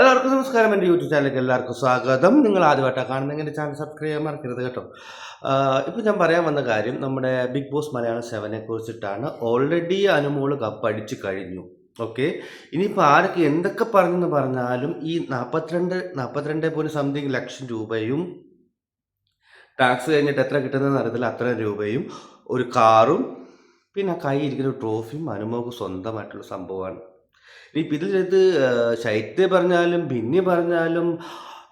എല്ലാവർക്കും നമസ്കാരം. എന്റെ യൂട്യൂബ് ചാനലിലേക്ക് എല്ലാവർക്കും സ്വാഗതം. നിങ്ങൾ ആദ്യമായിട്ടാണ് കാണുന്നെങ്കിൽ എന്റെ ചാനൽ സബ്സ്ക്രൈബ് ചെയ്യാൻ മറക്കരുത് കേട്ടോ. ഇപ്പോൾ ഞാൻ പറയാൻ വന്ന കാര്യം നമ്മുടെ ബിഗ് ബോസ് മലയാളം സെവനെ കുറിച്ചിട്ടാണ് ഓൾറെഡി അനുമോൾ കപ്പടിച്ച് കഴിഞ്ഞു. ഓക്കെ? ഇനിയിപ്പോൾ ആരൊക്കെ എന്തൊക്കെ പറഞ്ഞെന്ന് പറഞ്ഞാലും ഈ നാൽപ്പത്തിരണ്ട് നാൽപ്പത്തിരണ്ട് പോയിന്റ് സംതിങ് ലക്ഷം രൂപയും ടാക്സ് കഴിഞ്ഞിട്ട് എത്ര കിട്ടുന്നതെന്ന് അറിയത്തില്ല അത്ര രൂപയും ഒരു കാറും പിന്നെ കൈ ഇരിക്കുന്ന ട്രോഫിയും അനുമോക്ക് സ്വന്തമായിട്ടുള്ള സംഭവമാണ്. ഇനിയിപ്പോൾ ഇതിലത് ശൈത്യ പറഞ്ഞാലും ബിന്നി പറഞ്ഞാലും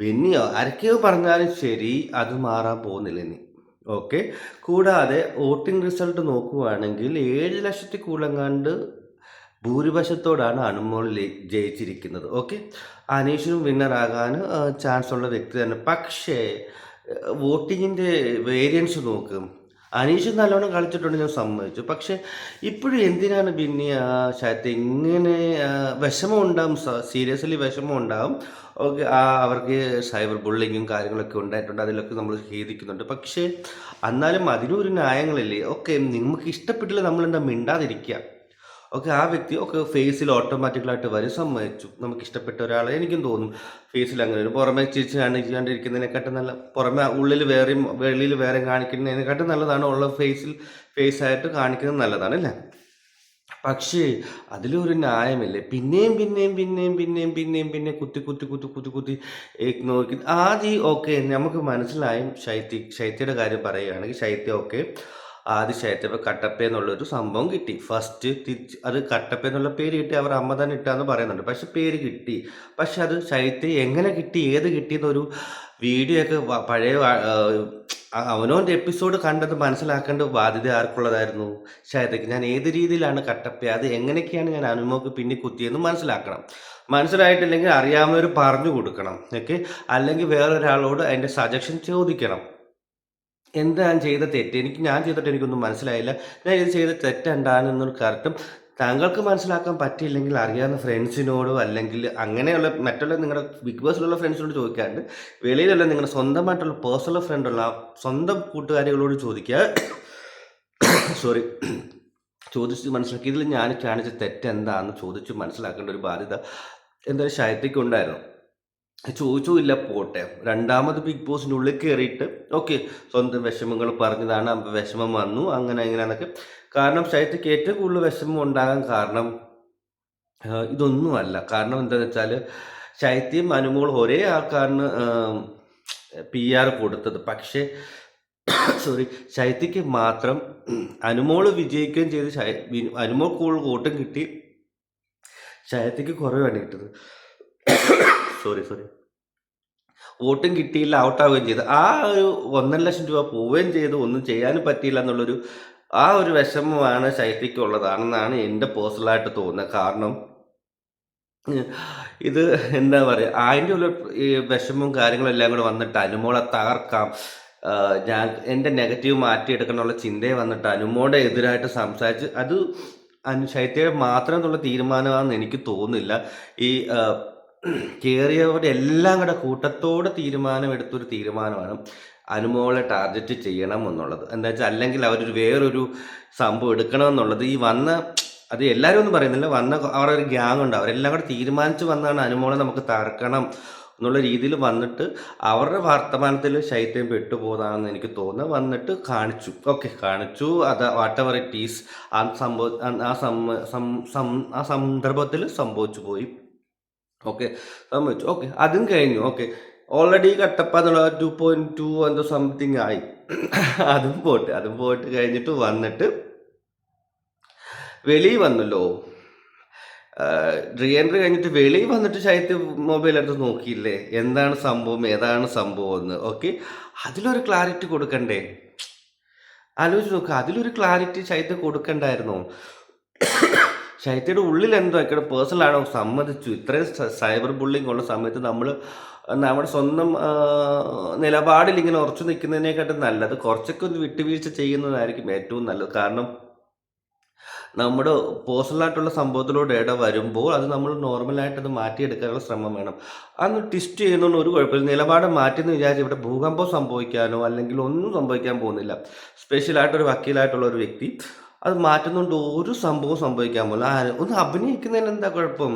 ബിന്നിയോ ആരൊക്കെയോ പറഞ്ഞാലും ശരി അത് മാറാൻ പോകുന്നില്ല ഇനി. ഓക്കെ? കൂടാതെ വോട്ടിംഗ് റിസൾട്ട് നോക്കുകയാണെങ്കിൽ ഏഴ് ലക്ഷത്തി കൂടങ്ങാണ്ട് ഭൂരിപക്ഷത്തോടാണ് അനുമോൾ ലെ- ജയിച്ചിരിക്കുന്നത്. ഓക്കെ? അനീഷിനും വിന്നറാകാൻ ചാൻസ് ഉള്ള വ്യക്തി തന്നെ. പക്ഷേ വോട്ടിങ്ങിന്റെ വേരിയൻസ് നോക്കും. അനീഷ് നല്ലോണം കളിച്ചിട്ടുണ്ട് ഞാൻ സമ്മതിച്ചു. പക്ഷെ ഇപ്പോഴും എന്തിനാണ് പിന്നെ ആ ശരത്ത് ഇങ്ങനെ വിഷമം ഉണ്ടാവും സീരിയസ്ലി വിഷമം ഉണ്ടാവും ഓക്കെ ആ അവർക്ക് സൈബർ ബുള്ളിങ്ങും കാര്യങ്ങളൊക്കെ ഉണ്ടായിട്ടുണ്ട്. അതിലൊക്കെ നമ്മൾ ഖേദിക്കുന്നുണ്ട്. പക്ഷേ എന്നാലും അതിനും ഒരു ന്യായങ്ങളില്ലേ? ഓക്കെ നിങ്ങൾക്ക് ഇഷ്ടപ്പെട്ടില്ല നമ്മളെന്താ മിണ്ടാതിരിക്കുക ഓക്കെ ആ വ്യക്തി ഒക്കെ ഫേസിൽ ഓട്ടോമാറ്റിക്കലായിട്ട് വരും. സമ്മതിച്ചു. നമുക്ക് ഇഷ്ടപ്പെട്ട ഒരാളെ എനിക്കും തോന്നും. ഫേസിൽ അങ്ങനെ ഒരു പുറമെ ചിരിച്ച് കാണിക്കാണ്ടിരിക്കുന്നതിനെക്കാട്ടും നല്ല പുറമെ ഉള്ളിൽ വേറെയും വെളിയിൽ വേറെ കാണിക്കുന്നതിനെക്കാട്ടും നല്ലതാണ്. ഉള്ള ഫേസിൽ ഫേസ് ആയിട്ട് കാണിക്കുന്നത് നല്ലതാണ് അല്ലേ? പക്ഷേ അതിലൊരു ന്യായമില്ലേ? പിന്നെയും പിന്നെയും പിന്നെയും പിന്നെയും പിന്നെയും പിന്നെ കുത്തി കുത്തി കുത്തി കുത്തി കുത്തി നോക്കി. ആദ്യം ഓക്കെ നമുക്ക് മനസ്സിലായും ശൈത്യ ശൈത്യയുടെ കാര്യം പറയുകയാണെങ്കിൽ ശൈത്യം ഓക്കെ ആദ്യ ഇപ്പോൾ കട്ടപ്പ എന്നുള്ളൊരു സംഭവം കിട്ടി. ഫസ്റ്റ് തിരിച്ച് അത് കട്ടപ്പ എന്നുള്ള പേര് കിട്ടി. അവർ അമ്മ തന്നെ ഇട്ടാന്ന് പറയുന്നുണ്ട്. പക്ഷെ പേര് കിട്ടി. പക്ഷെ അത് ശൈത്യ എങ്ങനെ കിട്ടി? ഏത് കിട്ടിയെന്നൊരു വീഡിയോ ഒക്കെ പഴയ അവനോന്റെ എപ്പിസോഡ് കണ്ടത് മനസ്സിലാക്കേണ്ട ബാധ്യത ആർക്കുള്ളതായിരുന്നു? ശൈത്യക്ക് ഞാൻ ഏത് രീതിയിലാണ് കട്ടപ്പ? അത് എങ്ങനെയൊക്കെയാണ് ഞാൻ അനുമോക്ക് പിന്നെ കുത്തിയെന്ന് മനസ്സിലാക്കണം. മനസ്സിലായിട്ടില്ലെങ്കിൽ അറിയാവുന്നവർ പറഞ്ഞു കൊടുക്കണം. ഓക്കെ? അല്ലെങ്കിൽ വേറൊരാളോട് അതിന്റെ സജഷൻ ചോദിക്കണം. എന്താ ഞാൻ ചെയ്ത തെറ്റ്? എനിക്ക് ഞാൻ ചെയ്തിട്ട് എനിക്കൊന്നും മനസ്സിലായില്ല. ഞാൻ ഇത് ചെയ്ത തെറ്റ് എന്താണെന്നൊരു കറക്റ്റും താങ്കൾക്ക് മനസ്സിലാക്കാൻ പറ്റിയില്ലെങ്കിൽ അറിയാവുന്ന ഫ്രണ്ട്സിനോടോ അല്ലെങ്കിൽ അങ്ങനെയുള്ള മറ്റുള്ള നിങ്ങളുടെ ബിഗ് ബോസിലുള്ള ഫ്രണ്ട്സിനോട് ചോദിക്കാണ്ട് വെളിയിലുള്ള നിങ്ങളുടെ സ്വന്തമായിട്ടുള്ള പേഴ്സണൽ ഫ്രണ്ടുള്ള സ്വന്തം കൂട്ടുകാരികളോട് ചോദിക്കുക. സോറി. ചോദിച്ച് മനസ്സിലാക്കി. ഇതിൽ ഞാൻ കാണിച്ച തെറ്റെന്താണെന്ന് ചോദിച്ച് മനസ്സിലാക്കേണ്ട ഒരു ബാധ്യത എന്തായാലും ശൈത്യക്ക് ഉണ്ടായിരുന്നു ചോദിച്ചു ഇല്ല പോട്ടെ. രണ്ടാമത് ബിഗ് ബോസിന്റെ ഉള്ളിൽ കയറിയിട്ട് ഓക്കെ സ്വന്തം വിഷമങ്ങൾ പറഞ്ഞതാണ് അപ്പം വിഷമം വന്നു അങ്ങനെ ഇങ്ങനെയെന്നൊക്കെ കാരണം ശൈത്യക്ക് ഏറ്റവും കൂടുതൽ വിഷമം ഉണ്ടാകാൻ കാരണം ഇതൊന്നുമല്ല കാരണം എന്താണെന്ന് വെച്ചാൽ ശൈത്യം അനുമോൾ ഒരേ ആൾക്കാരന് പി ആർ കൊടുത്തത്. പക്ഷേ സോറി ശൈത്യക്ക് മാത്രം അനുമോൾ വിജയിക്കുകയും ചെയ്ത് അനുമോൾ കൂടുതൽ വോട്ടും കിട്ടി. ശൈത്യക്ക് കുറവാണ് കിട്ടുന്നത് സോറി സോറി വോട്ടും കിട്ടിയില്ല ഔട്ടാവുകയും ചെയ്തു. ആ ഒരു ഒന്നര ലക്ഷം രൂപ പോവുകയും ചെയ്തു. ഒന്നും ചെയ്യാനും പറ്റിയില്ല എന്നുള്ളൊരു ആ ഒരു വിഷമമാണ് ശൈത്യക്കുള്ളതാണെന്നാണ് എന്റെ പേഴ്സണലായിട്ട് തോന്നുന്നത്. കാരണം ഇത് എന്താ പറയുക അതിന്റെ ഉള്ള വിഷമവും കാര്യങ്ങളും എല്ലാം കൂടെ വന്നിട്ട് അനുമോളെ തകർക്കാം. ഞാൻ എന്റെ നെഗറ്റീവ് മാറ്റിയെടുക്കാനുള്ള ചിന്തയെ വന്നിട്ട് അനുമോടെ എതിരായിട്ട് സംസാരിച്ച് അത് അനു ശൈത്യയുടെ മാത്രം എന്നുള്ള തീരുമാനമാണെന്ന് എനിക്ക് തോന്നുന്നില്ല. ഈ കയറിയവരുടെ എല്ലാം കൂടെ കൂട്ടത്തോടെ തീരുമാനമെടുത്തൊരു തീരുമാനമാണ് അനുമോളെ ടാർഗറ്റ് ചെയ്യണം എന്നുള്ളത്. എന്താ വെച്ചാൽ അല്ലെങ്കിൽ അവരൊരു വേറൊരു സംഭവം എടുക്കണം എന്നുള്ളത്. ഈ വന്ന അത് എല്ലാവരും ഒന്നും പറയുന്നില്ല. വന്ന അവരുടെ ഒരു ഗ്യാങ് ഉണ്ട്. അവരെല്ലാം കൂടെ തീരുമാനിച്ച് വന്നാണ് അനുമോളെ നമുക്ക് തറക്കണം എന്നുള്ള രീതിയിൽ വന്നിട്ട് അവരുടെ വർത്തമാനത്തിൽ ശൈത്യം പെട്ടുപോകുന്നതാണെന്ന് എനിക്ക് തോന്നുന്നത് വന്നിട്ട് കാണിച്ചു. ഓക്കെ കാണിച്ചു. അത് വാട്ട് എവർ ഇറ്റ് ഈസ് ആ സംഭവ ആ സന്ദർഭത്തിൽ സംഭവിച്ചു പോയി. ഓക്കെ സംഭവിച്ചു ഓക്കെ അതും കഴിഞ്ഞു. ഓക്കെ ഓൾറെഡി കട്ടപ്പ എന്നുള്ള ടു പോയിന്റ് ടു എന്തോ സംതിങ് ആയി. അതും പോട്ട്. അതും പോയിട്ട് കഴിഞ്ഞിട്ട് വന്നിട്ട് വെളിയിൽ വന്നല്ലോ. റീ എൻട്രി കഴിഞ്ഞിട്ട് വെളിയിൽ വന്നിട്ട് ശൈത്യ മൊബൈൽ എടുത്ത് നോക്കിയില്ലേ? എന്താണ് സംഭവം? ഏതാണ് സംഭവം എന്ന്? ഓക്കെ അതിലൊരു ക്ലാരിറ്റി കൊടുക്കണ്ടേ? ആലോചിച്ച് നോക്കുക അതിലൊരു ക്ലാരിറ്റി ശൈത്യ കൊടുക്കണ്ടായിരുന്നോ? ശൈത്യയുടെ ഉള്ളിൽ എന്തോ ഒക്കെ പേഴ്സണൽ ആണോ സമ്മതിച്ചു. ഇത്രയും സൈബർ ബുള്ളിങ് ഉള്ള സമയത്ത് നമ്മൾ നമ്മുടെ സ്വന്തം നിലപാടിൽ ഇങ്ങനെ ഉറച്ചു നിൽക്കുന്നതിനെക്കാട്ടും നല്ലത് കുറച്ചൊക്കെ ഒന്ന് വിട്ടുവീഴ്ച ചെയ്യുന്നതായിരിക്കും ഏറ്റവും നല്ലത്. കാരണം നമ്മുടെ പേഴ്സണലായിട്ടുള്ള സംഭവത്തിലൂടെ ഇട വരുമ്പോൾ അത് നമ്മൾ നോർമലായിട്ട് അത് മാറ്റിയെടുക്കാനുള്ള ശ്രമം വേണം. അന്ന് ട്വിസ്റ്റ് ചെയ്യുന്നതുകൊണ്ട് ഒരു കുഴപ്പമില്ല. നിലപാട് മാറ്റിയെന്ന് വിചാരിച്ച് ഇവിടെ ഭൂകമ്പം സംഭവിക്കാനോ അല്ലെങ്കിൽ ഒന്നും സംഭവിക്കാൻ പോകുന്നില്ല. സ്പെഷ്യലായിട്ടൊരു വക്കീലായിട്ടുള്ള ഒരു വ്യക്തി അത് മാറ്റുന്നതുകൊണ്ട് ഒരു സംഭവം സംഭവിക്കാൻ പോലും ഒന്ന് അഭിനയിക്കുന്നതിന് എന്താ കുഴപ്പം?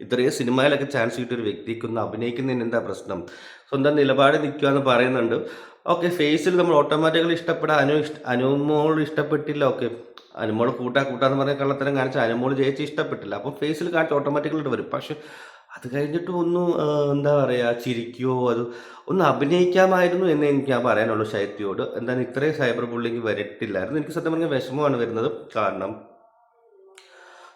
ഇത്രയും സിനിമയിലൊക്കെ ചാൻസ് കിട്ടിയൊരു വ്യക്തിക്ക് ഒന്ന് അഭിനയിക്കുന്നതിന് എന്താ പ്രശ്നം? സ്വന്തം നിലപാട് നിൽക്കുക എന്ന് പറയുന്നുണ്ട്. ഓക്കെ ഫേസിൽ നമ്മൾ ഓട്ടോമാറ്റിക്കലി ഇഷ്ടപ്പെടാൻ അനു ഇഷ്ട അനുമോൾ ഇഷ്ടപ്പെട്ടില്ല. ഓക്കെ അനുമോൾ കൂട്ടാ കൂട്ടാന്ന് പറഞ്ഞ കള്ളത്തരം കാണിച്ച അനുമോൾ ജയിച്ച് ഇഷ്ടപ്പെട്ടില്ല. അപ്പം ഫേസിൽ കാണിച്ച് ഓട്ടോമാറ്റിക്കലായിട്ട് വരും. പക്ഷെ അത് കഴിഞ്ഞിട്ട് ഒന്ന് എന്താ പറയുക ചിരിക്കുകയോ അത് ഒന്ന് അഭിനയിക്കാമായിരുന്നു എന്ന് എനിക്ക് ഞാൻ പറയാനുള്ളൂ ശൈത്യയോട്. എന്താണ് ഇത്രയും സൈബർ ബുള്ളിങ് വരട്ടില്ലായിരുന്നു. എനിക്ക് സത്യം പറഞ്ഞാൽ വിഷമമാണ് വരുന്നത്. കാരണം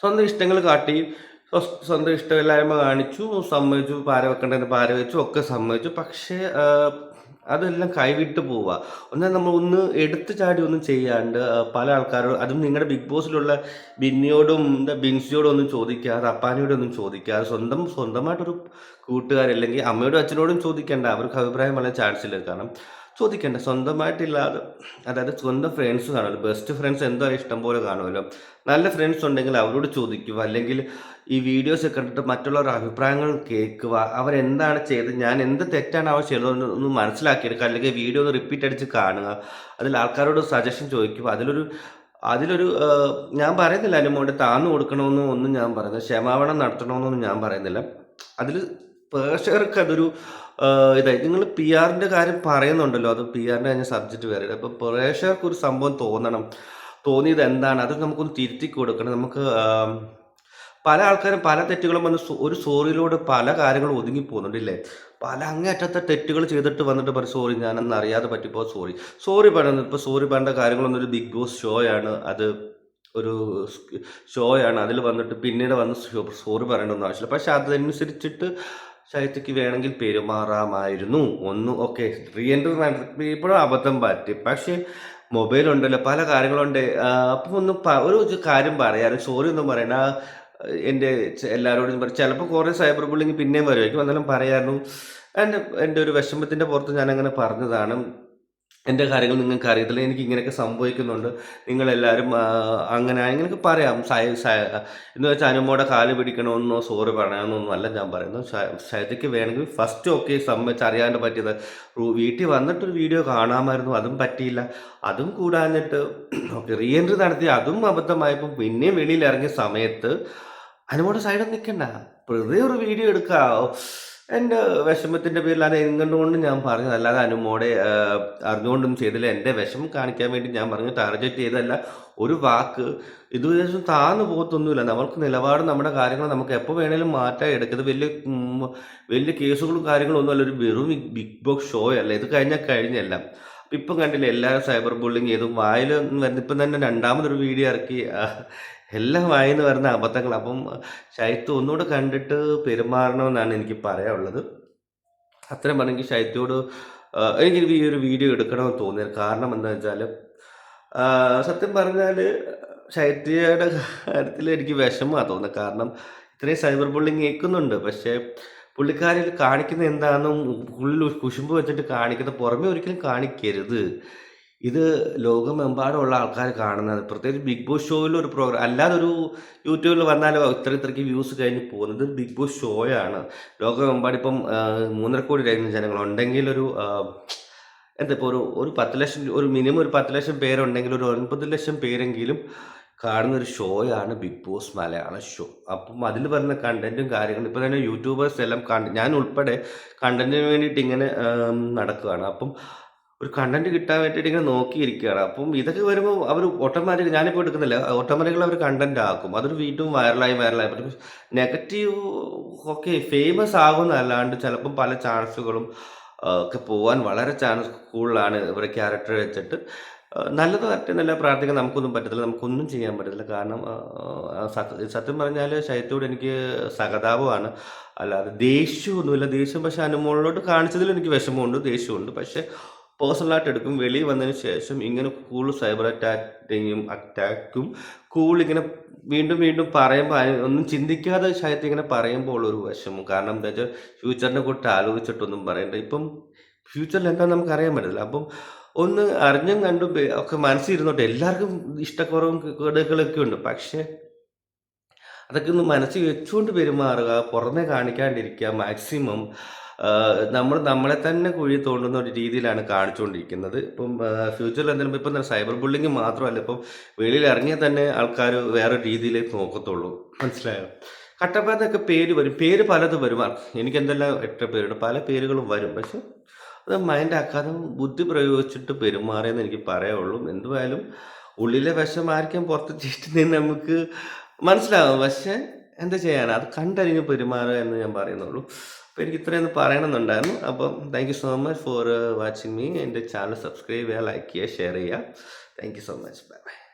സ്വന്തം ഇഷ്ടങ്ങൾ കാട്ടി സ്വ- സ്വന്തം ഇഷ്ടമില്ലായ്മ കാണിച്ചു സമ്മതിച്ചു പാര വെക്കേണ്ടതിന് പാര വെച്ചു ഒക്കെ സമ്മതിച്ചു. പക്ഷേ അതെല്ലാം കൈവിട്ട് പോവുക എന്നാൽ നമ്മൾ ഒന്ന് എടുത്തു ചാടി ഒന്നും ചെയ്യാണ്ട് പല ആൾക്കാരോട് അതും നിങ്ങളുടെ ബിഗ് ബോസിലുള്ള ബിന്നിയോടും എന്താ ബിൻസിയോടും ഒന്നും ചോദിക്കാതെ അപ്പാനിയോടും ഒന്നും ചോദിക്കാതെ സ്വന്തം സ്വന്തമായിട്ടൊരു കൂട്ടുകാരല്ലെങ്കിൽ അമ്മയോടും അച്ഛനോടും ചോദിക്കേണ്ട. അവർക്ക് അഭിപ്രായം വളരെ ചാൻസ് ഇല്ല കാരണം ചോദിക്കണ്ട. സ്വന്തമായിട്ടില്ലാതെ അതായത് സ്വന്തം ഫ്രണ്ട്സ് കാണുമല്ലോ. ബെസ്റ്റ് ഫ്രണ്ട്സ് എന്തായാലും ഇഷ്ടം പോലെ കാണുമല്ലോ. നല്ല ഫ്രണ്ട്സ് ഉണ്ടെങ്കിൽ അവരോട് ചോദിക്കുക. അല്ലെങ്കിൽ ഈ വീഡിയോസ് കണ്ടിട്ട് മറ്റുള്ളവരുടെ അഭിപ്രായങ്ങൾ കേൾക്കുക. അവരെന്താണ് ചെയ്തത്? ഞാൻ എന്ത് തെറ്റാണ് അവർ ചെയ്തതെന്ന് ഒന്ന് മനസ്സിലാക്കിയെടുക്കുക. അല്ലെങ്കിൽ വീഡിയോ ഒന്ന് റിപ്പീറ്റ് അടിച്ച് കാണുക. അതിൽ ആൾക്കാരോട് സജഷൻ ചോദിക്കുക. അതിലൊരു അതിലൊരു ഞാൻ പറയുന്നില്ല. അനുമോണ്ട് താന്നു കൊടുക്കണമെന്നോ ഒന്നും ഞാൻ പറയുന്നില്ല. ക്ഷമാപണം നടത്തണമെന്നൊന്നും ഞാൻ പറയുന്നില്ല. അതിൽ പ്രേക്ഷകർക്ക് അതൊരു ഇതായി. നിങ്ങൾ പി ആറിന്റെ കാര്യം പറയുന്നുണ്ടല്ലോ. അത് പി ആറിന്റെ കഴിഞ്ഞ സബ്ജക്റ്റ് വേറെ. അപ്പോൾ പ്രേക്ഷകർക്ക് ഒരു സംഭവം തോന്നണം. തോന്നിയത് എന്താണ്? അത് നമുക്കൊന്ന് തിരുത്തി കൊടുക്കണം. നമുക്ക് പല ആൾക്കാരും പല തെറ്റുകളും വന്ന് ഒരു സോറിയിലൂടെ പല കാര്യങ്ങളും ഒതുങ്ങി പോകുന്നുണ്ടല്ലേ പല അങ്ങേറ്റത്തെ തെറ്റുകൾ ചെയ്തിട്ട് വന്നിട്ട് പറയും സോറി ഞാനൊന്നും അറിയാതെ പറ്റിപ്പോൾ സോറി. സോറി പറയുന്നത് ഇപ്പോൾ സോറി പറയേണ്ട കാര്യങ്ങളൊന്നും ഒരു ബിഗ് ബോസ് ഷോയാണ്. അത് ഒരു ഷോയാണ്. അതിൽ വന്നിട്ട് പിന്നീട് വന്ന് സോറി പറയേണ്ട ഒന്നും ആവശ്യമില്ല. പക്ഷെ അതനുസരിച്ചിട്ട് ശൈത്യക്ക് വേണമെങ്കിൽ പെരുമാറാമായിരുന്നു. ഒന്നും ഓക്കെ റീ എൻട്രി നടത്തി ഇപ്പോഴും അബദ്ധം പറ്റി. പക്ഷേ മൊബൈൽ ഉണ്ടല്ലോ പല കാര്യങ്ങളുണ്ട്. അപ്പം ഒന്ന് ഒരു കാര്യം പറയാറ് സോറി ഒന്നും പറയണ എന്റെ എല്ലാവരോടും പറയും ചിലപ്പോൾ കുറേ സൈബർ ബുള്ളിങ് പിന്നെയും വരുമായിരിക്കും എന്നാലും പറയായിരുന്നു. എന്റെ എന്റെ ഒരു വിഷമത്തിന്റെ പുറത്ത് ഞാൻ അങ്ങനെ പറഞ്ഞതാണ്. എന്റെ കാര്യങ്ങൾ നിങ്ങൾക്ക് അറിയത്തില്ല. എനിക്ക് ഇങ്ങനെയൊക്കെ സംഭവിക്കുന്നുണ്ട്. നിങ്ങളെല്ലാവരും അങ്ങനെ ഇങ്ങനെയൊക്കെ പറയാം. സയ എന്ന് വെച്ചാൽ അനുമോടെ കാൽ പിടിക്കണമെന്നോ സോറി പറയണമെന്നൊന്നും അല്ല ഞാൻ പറയുന്നത്. ശൈതയ്ക്ക് വേണമെങ്കിൽ ഫസ്റ്റ് ഒക്കെ സംബന്ധിച്ച് അറിയാണ്ട് പറ്റിയത് വീട്ടിൽ വന്നിട്ടൊരു വീഡിയോ കാണാമായിരുന്നു. അതും പറ്റിയില്ല. അതും കൂടാഞ്ഞിട്ട് ഓക്കെ റീ എൻട്രി നടത്തി. അതും അബദ്ധമായപ്പോൾ പിന്നെയും വെളിയിൽ ഇറങ്ങിയ സമയത്ത് അനുമോടെ സൈഡിൽ നിൽക്കണ്ട. വെറുതെ ഒരു വീഡിയോ എടുക്കുക എന്റെ വിഷമത്തിന്റെ പേരിൽ അത് എങ്ങണ്ടുകൊണ്ട് ഞാൻ പറഞ്ഞത്. അല്ലാതെ അനുമോടെ അറിഞ്ഞുകൊണ്ടും ചെയ്തില്ല. എന്റെ വിഷമം കാണിക്കാൻ വേണ്ടി ഞാൻ പറഞ്ഞു ടാർഗറ്റ് ചെയ്തല്ല ഒരു വാക്ക് ഇത് വിചാരിച്ചും താന്നു പോകത്തൊന്നുമില്ല. നമ്മൾക്ക് നിലപാട് നമ്മുടെ കാര്യങ്ങൾ നമുക്ക് എപ്പോൾ വേണേലും മാറ്റാൻ എടുക്കുന്നത് വലിയ വലിയ കേസുകളും കാര്യങ്ങളും ഒന്നും അല്ല ഒരു വെറും ബിഗ് ബോക്സ് ഷോ അല്ല. ഇത് കഴിഞ്ഞാൽ കഴിഞ്ഞല്ല. ഇപ്പം കണ്ടില്ലേ എല്ലാവരും സൈബർ ബുള്ളിങ് ചെയ്തു വായിൽ വരുന്ന ഇപ്പം തന്നെ രണ്ടാമതൊരു വീഡിയോ ഇറക്കി. എല്ലാം വായിന്ന് വരുന്ന അബദ്ധങ്ങൾ. അപ്പം ശൈത്യം ഒന്നുകൂടെ കണ്ടിട്ട് പെരുമാറണമെന്നാണ് എനിക്ക് പറയാനുള്ളത്. അത്രയും പറഞ്ഞെങ്കിൽ ശൈത്യയോട് ആ, എനിക്ക് ഈ ഒരു വീഡിയോ എടുക്കണമെന്ന് തോന്നിയത്. കാരണം എന്താ വെച്ചാൽ സത്യം പറഞ്ഞാൽ ശൈത്യയുടെ കാര്യത്തിൽ എനിക്ക് വിഷമമാണ് തോന്നുന്നത്. കാരണം ഇത്രയും സൈബർ ബുള്ളിങ് കേൾക്കുന്നുണ്ട്. പക്ഷേ പുള്ളിക്കാരിൽ കാണിക്കുന്ന എന്താണെന്നും ഉള്ളിൽ കുശുമ്പ് വെച്ചിട്ട് കാണിക്കുന്ന പുറമേ ഒരിക്കലും കാണിക്കരുത്. ഇത് ലോകമെമ്പാടുമുള്ള ആൾക്കാർ കാണുന്നത്. പ്രത്യേകിച്ച് ബിഗ് ബോസ് ഷോയിലൊരു പ്രോഗ്രാം അല്ലാതെ ഒരു യൂട്യൂബിൽ വന്നാലോ ഇത്ര ഇത്രയ്ക്ക് വ്യൂസ് കഴിഞ്ഞ് പോകുന്നത് ബിഗ് ബോസ് ഷോയാണ്. ലോകമെമ്പാടും ഇപ്പം മൂന്നര കോടി കഴിഞ്ഞ ജനങ്ങളുണ്ടെങ്കിൽ ഒരു എന്താ ഇപ്പോൾ ഒരു ഒരു പത്ത് ലക്ഷം ഒരു മിനിമം ഒരു പത്ത് ലക്ഷം പേരുണ്ടെങ്കിൽ ഒരു ഒൻപത് ലക്ഷം പേരെങ്കിലും കാണുന്ന ഒരു ഷോയാണ് ബിഗ് ബോസ് മലയാള ഷോ. അപ്പം അതിൽ വരുന്ന കണ്ടന്റും കാര്യങ്ങളും ഇപ്പം തന്നെ യൂട്യൂബേഴ്സ് എല്ലാം കണ്ട് ഞാൻ ഉൾപ്പെടെ കണ്ടന്റിന് വേണ്ടിയിട്ട് ഇങ്ങനെ നടക്കുകയാണ്. അപ്പം ഒരു കണ്ടന്റ് കിട്ടാൻ വേണ്ടിയിട്ട് ഇങ്ങനെ നോക്കിയിരിക്കുകയാണ്. അപ്പം ഇതൊക്കെ വരുമ്പോൾ അവർ ഓട്ടോമാറ്റിക് ഞാനിപ്പോൾ എടുക്കുന്നില്ല. ഓട്ടോമാറ്റിക്കലി അവർ കണ്ടന്റ് ആക്കും. അതൊരു വീണ്ടും വൈറലായി വൈറലായി പറ്റും നെഗറ്റീവ് ഒക്കെ ഫേമസ് ആകുന്നതല്ലാണ്ട് ചിലപ്പം പല ചാൻസുകളും ഒക്കെ പോകാൻ വളരെ ചാൻസ് കൂടുതലാണ് ഇവരെ ക്യാരക്ടർ വെച്ചിട്ട്. നല്ലത് പറ്റുന്നില്ല പ്രാർത്ഥിക്കാൻ നമുക്കൊന്നും പറ്റത്തില്ല. നമുക്കൊന്നും ചെയ്യാൻ പറ്റത്തില്ല. കാരണം സത്യം പറഞ്ഞാൽ ശൈത്യോട് എനിക്ക് സഹതാപമാണ്. അല്ലാതെ ദേഷ്യമൊന്നുമില്ല. ദേഷ്യം പക്ഷേ അനുമോളിലോട്ട് കാണിച്ചതിൽ എനിക്ക് വിഷമമുണ്ട്. ദേഷ്യമുണ്ട്. പക്ഷേ പേഴ്സണലായിട്ട് എടുക്കും. വെളിയിൽ വന്നതിന് ശേഷം ഇങ്ങനെ കൂൾ സൈബർ അറ്റാക്കിങ്ങും അറ്റാക്കും കൂൾ ഇങ്ങനെ വീണ്ടും വീണ്ടും പറയുമ്പോൾ ഒന്നും ചിന്തിക്കാതെ ശൈത്യം ഇങ്ങനെ പറയുമ്പോൾ ഉള്ളൊരു വിഷമം. കാരണം എന്താ വെച്ചാൽ ഫ്യൂച്ചറിനെ കുറിച്ച് ആലോചിച്ചിട്ടൊന്നും പറയണ്ട. ഇപ്പം ഫ്യൂച്ചറിൽ എന്താണെന്ന് നമുക്ക് അറിയാൻ പറ്റില്ല അപ്പം ഒന്ന് അറിഞ്ഞും കണ്ടും ഒക്കെ മനസ്സിരുന്നോട്ടെ എല്ലാവർക്കും ഇഷ്ടക്കുറവും കേടുകളൊക്കെ ഉണ്ട്. പക്ഷേ അതൊക്കെ ഒന്ന് മനസ്സിൽ വെച്ചുകൊണ്ട് പെരുമാറുക പുറമെ കാണിക്കാണ്ടിരിക്കുക മാക്സിമം നമ്മൾ നമ്മളെ തന്നെ കുഴി തോണ്ടുന്ന ഒരു രീതിയിലാണ് കാണിച്ചുകൊണ്ടിരിക്കുന്നത്. ഇപ്പം ഫ്യൂച്ചറിൽ എന്തെങ്കിലും ഇപ്പം സൈബർ ബുള്ളിങ് മാത്രമല്ല ഇപ്പം വെളിയിൽ ഇറങ്ങിയാൽ തന്നെ ആൾക്കാർ വേറെ രീതിയിലേക്ക് നോക്കത്തുള്ളൂ. മനസ്സിലായോ? കട്ടപ്പാതൊക്കെ പേര് വരും. പേര് പലതും വരും. എനിക്ക് എന്തെല്ലാം എട്ട് പേരുണ്ട്? പല പേരുകളും വരും. പക്ഷെ അത് മൈൻഡ് ആക്കാതെ ബുദ്ധി പ്രയോഗിച്ചിട്ട് പെരുമാറിയെന്ന് എനിക്ക് പറയുള്ളൂ എന്തുവായാലും ഉള്ളിലെ വിഷമായിരിക്കും പുറത്ത് ചീറ്റുന്നതിന് നമുക്ക് മനസ്സിലാവും. പക്ഷെ എന്താ ചെയ്യാനാ? അത് കണ്ടറിഞ്ഞ് പെരുമാറുക എന്ന് ഞാൻ പറയുന്നുള്ളൂ. അപ്പോൾ എനിക്ക് ഇത്രയൊന്ന് പറയണമെന്നുണ്ടായിരുന്നു. അപ്പം thank you so much for watching me എന്റെ ചാനൽ സബ്സ്ക്രൈബ് ചെയ്യുക ലൈക്ക് ചെയ്യുക ഷെയർ ചെയ്യുക. Thank you so much bye bye